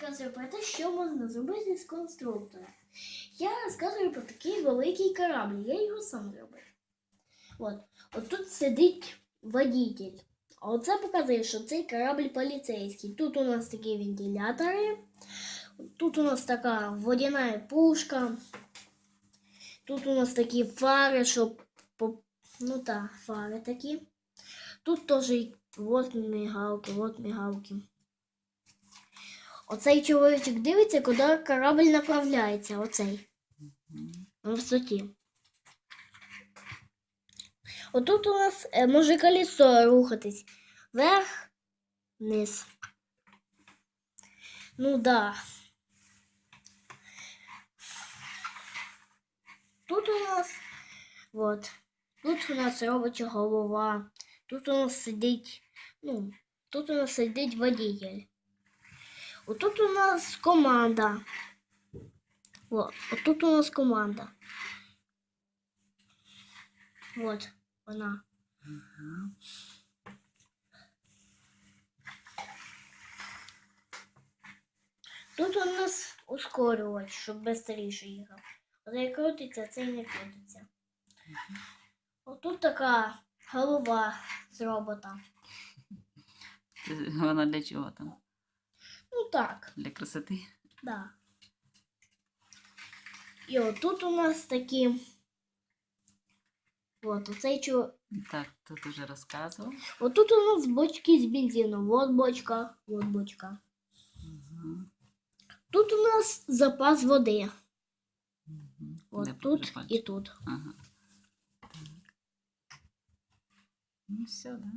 розказую про те, що можна зробити з конструктора. Я розказую про такий великий корабль, я його сам зробив. От, от тут сидить водитель. А оце показує, що цей корабль поліцейський. Тут у нас такі вентилятори, тут у нас така водяна пушка, тут у нас такі фари, щоб ну так, фари такі. Тут теж і от мігалки, от мігалки. Оцей чоловічок дивиться, куди корабль направляється. Оцей. На висоті. Отут у нас е, може колесо рухатись. Вверх, вниз. Ну да. Тут у нас вот. Тут у нас робоча голова. Тут у нас сидить, ну, тут у нас сидить водитель. Отут у нас команда. Вот, отут у нас команда. Вот вона. Тут у нас ускорювач, щоб швидше їхав. Оцей крутиться, цей не крутиться. Отут така голова з робота. Вона для чого там? Так. Для красоти? Да. І отут у нас такі. От, оцей чу... Так, тут уже розказував. Отут у нас бочки з бензином. Вот бочка, вот бочка. Угу. Тут у нас запас води. Угу. От тут і тут. Ага. Так. Ну все, да?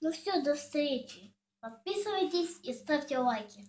Ну все, до встречи. Подписывайтесь и ставьте лайки.